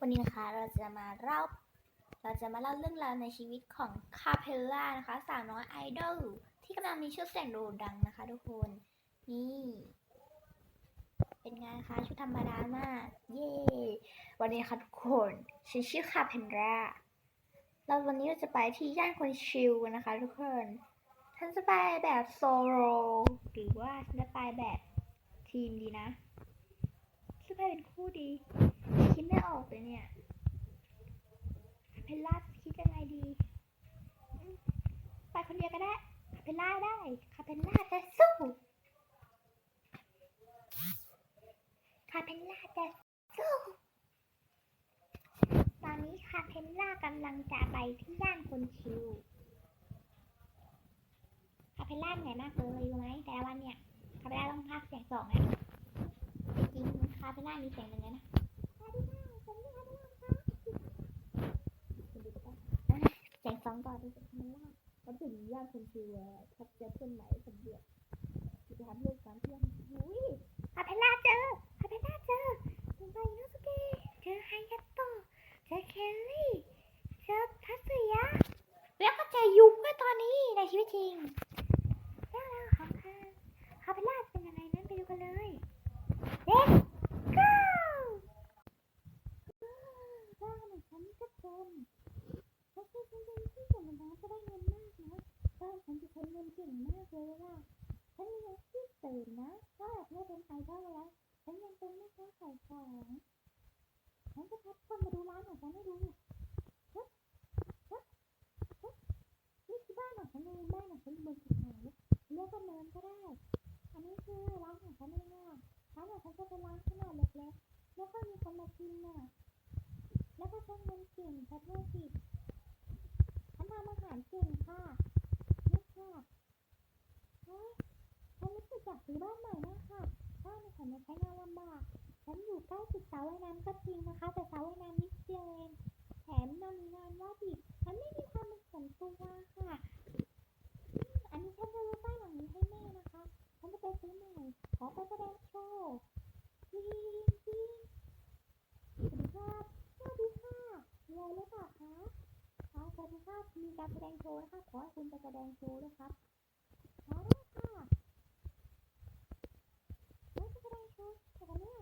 วันนี้นะคะเราจะมาเล่าเราจะมาเล่าเรื่องราวในชีวิตของคาเพลล่านะคะสาวน้อยไอดอลที่กำลังมีชื่อเสียงโด่งดังนะคะทุกคน นี่ เป็นไงคะชุดธรรมดามาก เย้วันนี้นะคะทุกคนฉันชื่อคาเพลล่าเราวันนี้เราจะไปที่ย่านคนชิลนะคะทุกคนฉันจะไปแบบโซโลหรือว่าฉันจะไปแบบทีมดีนะ จะไปเป็นคู่ดี คิดไม่ออกเลยเนี่ยคาเพลล่าคิดยังไงดี ไปคนเดียวก็ได้คาเพลล่าได้คาเพลล่าจะสู้คาเพลล่าจะสู้ตอนนี้คาเพลล่ากำลังจะไปที่ย่านคนชิวคาเพลล่าเหนื่อยมากเลยรู้ไหมแต่ละวันเนี่ยคาเพลล่าต้องพากย์เสียงสองนะาไปหน้ามีเสียงเป็นไงนะเสียงสองต่อดีกว่ามันล่าเขาถึงยานคนชิวอะพบเจอเพื่อนไหนสำเร็จจะทำเรื่องการเพื่อนอุ้ยคาเพลล่าเจอคาเพลล่าเจอเจอไบโนสุเกะเจอไฮยัตโตะเจอเคลลี่ เจอทัศยะ แล้วก็เจอยุงด้วยตอนนี้ในชีวิตจริงแล้วแล้วของคาคาเพลล่าเป็นยังไงนั้นไปดูกันเลย Let's go บ้านของฉันก็เป็นไม่ใช่ฉันเป็นที่ส่งน้ำจะได้เงินมากนะบ้านฉันจะใช้เงินเก่งมากเลยล่ะฉันมีอาชีพเสริมนะก็แบบไม่เป็นไอดอลแล้วฉันยังเป็นแม่ค้าขายของ ฉันจะพัดคนมาดูร้านของฉันให้ดูฮ้ยเฮ้ยเฮ้ยนี่คือบ้านของฉันเองบ้านของฉันอยู่บนภูเขาเรียกว่าเนินก็ได้ อันนี้คือร้านของฉันเองอะร้านของฉันจะเป็นร้านขนาดเล็กๆแล้วก็มีคนมากินน่ะ แล้วก็ใช้เงินเก่งค่ะด้วยสิฉันทำอาหารเก่งค่ะนี่ค่ะเฮ้ยฉันรู้สึกอยากซื้อบ้านใหม่นะค่ะบ้านของฉันมันใช้งานลำบากฉันอยู่ใกล้ติดเสาว่ายน้ำก็จริงนะคะแต่เสาว่ายน้ำนิดเดียวเองแถมมันมีงานวาดอีกฉันไม่มีความเป็นส่วนตัวค่ะอืมอันนี้ฉันจะรู้บ้านหลังนี้ให้แม่นะคะ ฉันจะไปซื้อใหม่ ขอไปแสดงโชว์จริงจริงสวัสดีครับ สวัสดีค่ะมีอะไรหรือเปล่าคะอ๋อสวัสดีค่ะมี การแสดงโชว์นะคะขอให้คุณไปแสดงโชว์นะครับอ๋อได้ค่ะเฮ้ยไปแสดงโชว์แต่กันเนี่ย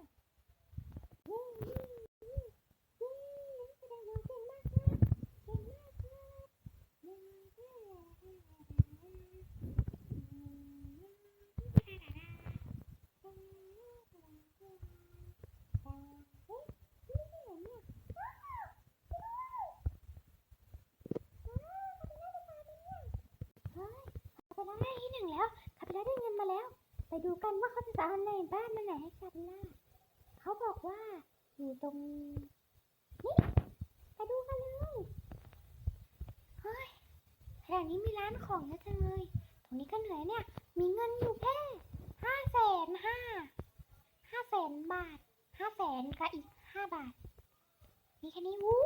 เย้เย้เย้เย้แสดงโชว์เก่งมากค่ะเก่งมากค่ะเย้เย้เย้เฮ้ยนี่ที่ไหนเนี่ยว้าวเฮ้ยคาเปล่าได้ที่หนึ่งแล้วคาเปล่าได้เงินมาแล้ว ไป ดูกันว่าเขาจะเอาในบ้านมาไหนให้คาเปล่าเขาบอกว่าอยู่ตรงนี้ไปดูกันเลยเฮ้ยแถวนี้มีร้านของเยอะจังเลยตรงนี้ก็เหนื่อยเนี่ย มีเงินอยู่แค่ห้าแสนห้าห้าแสนบาทห้าแสนกับอีกห้าบาท มีแค่นี้วู้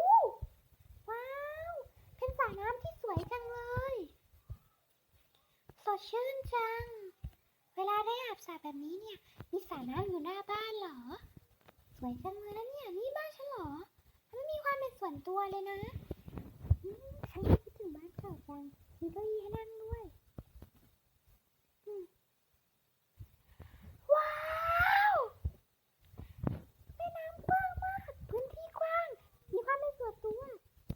ว้าวเป็นสระน้ำที่สวยจังเลย สดชื่นจัง เวลาได้อาบสระแบบนี้เนี่ย มีสระน้ำอยู่หน้าบ้านเหรอ สวยจังเลยนะเนี่ยนี่บ้านฉันเหรอ มันไม่มีความเป็นส่วนตัวเลยนะฉันคิดถึงบ้านเก่าจังมีเก้าอี้ให้นั่งด้วยอืมว้าวแม่น้ำกว้างมาก พื้นที่กว้าง มีความเป็นส่วนตัว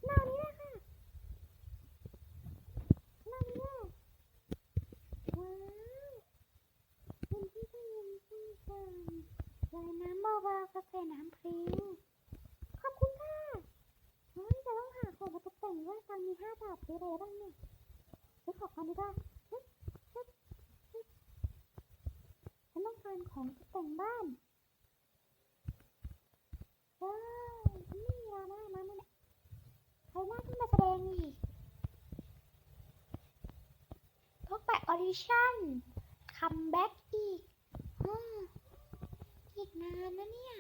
หน้านี้แหละค่ะหน้านี้แหละว้าวพื้นที่ก็เย็นชุ่มฉ่ำลอยน้ำเบาๆกระแสน้ำพริ้วขอบคุณค่ะเฮ้ยจะต้องหาของมาตกแต่งด้วยตังค์มีห้าบาทซื้ออะไรบ้างเนี่ยซื้ของกันดีกว่าเฮ้ยเฮ้ยเฮ้ยฉันต้องการของตกแต่งบ้าน ว้าวนไม่มีเวลามากนะมันใครน่าที่มาแสดงอีกพวกไปออดิชั่น คัมแบ็กอีกอืมอีกนานนะเนี่ย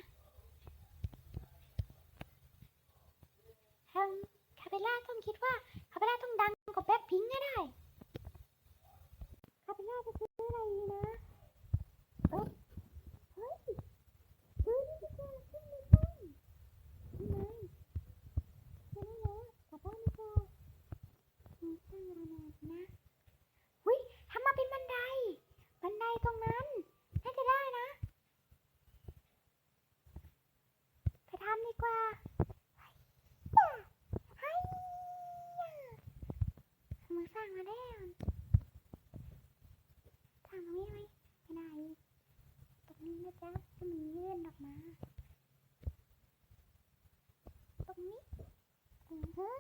แฮมคาเปล่าต้องคิดว่า คาเปล่าต้องดังกว่าแบ็คพิงค์ให้ได้คาเจ้าจะซื้ออะไรดีนะ เอ้ยเฮ้ยซื้อนี่ดีกว่าซื้อนี่ดีกว่า ฮ้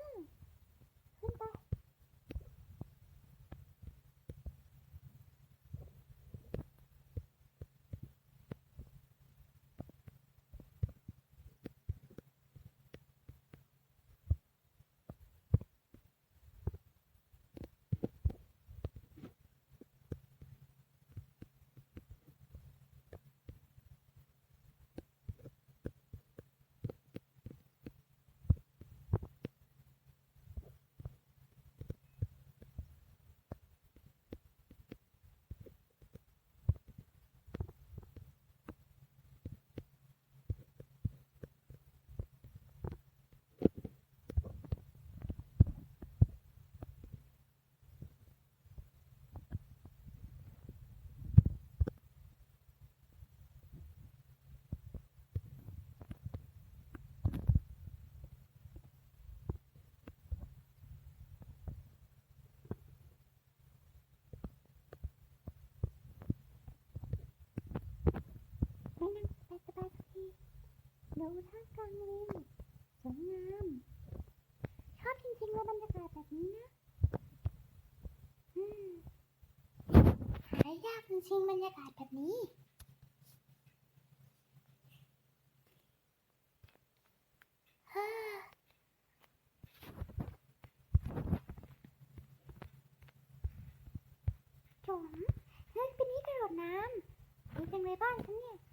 ดูท่ากลางริมสวยงาม ชอบจริงๆเลยบรรยากาศแบบนี้นะหายากจริงๆบรรยากาศแบบนี้จุ๋มเฮ้ยเป็นนี่กระโดดน้ำดีจังเลยบ้านฉันเนี่ย